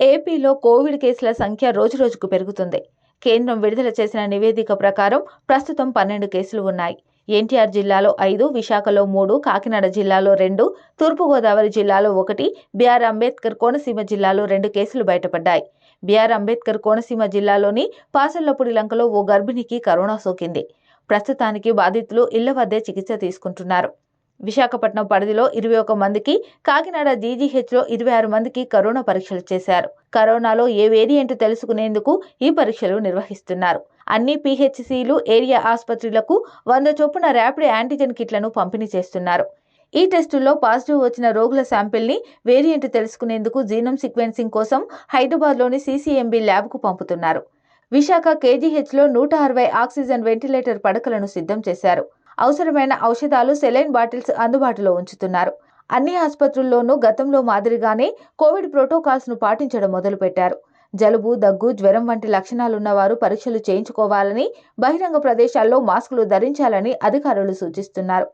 ఏపీలో కోవిడ్ కేసుల సంఖ్య రోజురోజుకు పెరుగుతుంది. కేంద్రం విడుదల చేసిన నివేదిక ప్రకారం ప్రస్తుతం పన్నెండు కేసులు ఉన్నాయి. ఎన్టీఆర్ జిల్లాలో ఐదు విశాఖలో మూడు కాకినాడ జిల్లాలో రెండు తూర్పుగోదావరి జిల్లాలో ఒకటి బీఆర్ అంబేద్కర్ కోనసీమ జిల్లాలో రెండు కేసులు బయటపడ్డాయి. బీఆర్ అంబేద్కర్ కోనసీమ జిల్లాలోని పాసల్లపూడి లంకలో ఓ గర్భిణికి కరోనా సోకింది. ప్రస్తుతానికి బాధితులు ఇళ్ళ వద్దే చికిత్స తీసుకుంటున్నారు. విశాఖపట్నం పరిధిలో ఇరవై ఒక మందికి కాకినాడ జీజీహెచ్లో ఇరవై ఆరు మందికి కరోనా పరీక్షలు చేశారు. కరోనాలో ఏ వేరియంట్ తెలుసుకునేందుకు ఈ పరీక్షలు నిర్వహిస్తున్నారు. అన్ని పీహెచ్సీలు ఏరియా ఆసుపత్రులకు వంద చొప్పున ర్యాపిడ్ యాంటీజెన్ కిట్లను పంపిణీ చేస్తున్నారు. ఈ టెస్టుల్లో పాజిటివ్ వచ్చిన రోగుల శాంపిల్ని వేరియంట్ తెలుసుకునేందుకు జీనోమ్ సీక్వెన్సింగ్ కోసం హైదరాబాద్లోని సీసీఎంబీ ల్యాబ్కు పంపుతున్నారు. విశాఖ కేజీహెచ్లో నూట అరవై ఆక్సిజన్ వెంటిలేటర్ పడకలను సిద్ధం చేశారు. అవసరమైన ఔషధాలు సెలైన్ బాటిల్స్ అందుబాటులో ఉంచుతున్నారు. అన్ని ఆసుపత్రుల్లోనూ గతంలో మాదిరిగానే కోవిడ్ ప్రోటోకాల్స్ను పాటించడం మొదలుపెట్టారు. జలుబు దగ్గు జ్వరం వంటి లక్షణాలున్న వారు పరీక్షలు చేయించుకోవాలని బహిరంగ ప్రదేశాల్లో మాస్కులు ధరించాలని అధికారులు సూచిస్తున్నారు.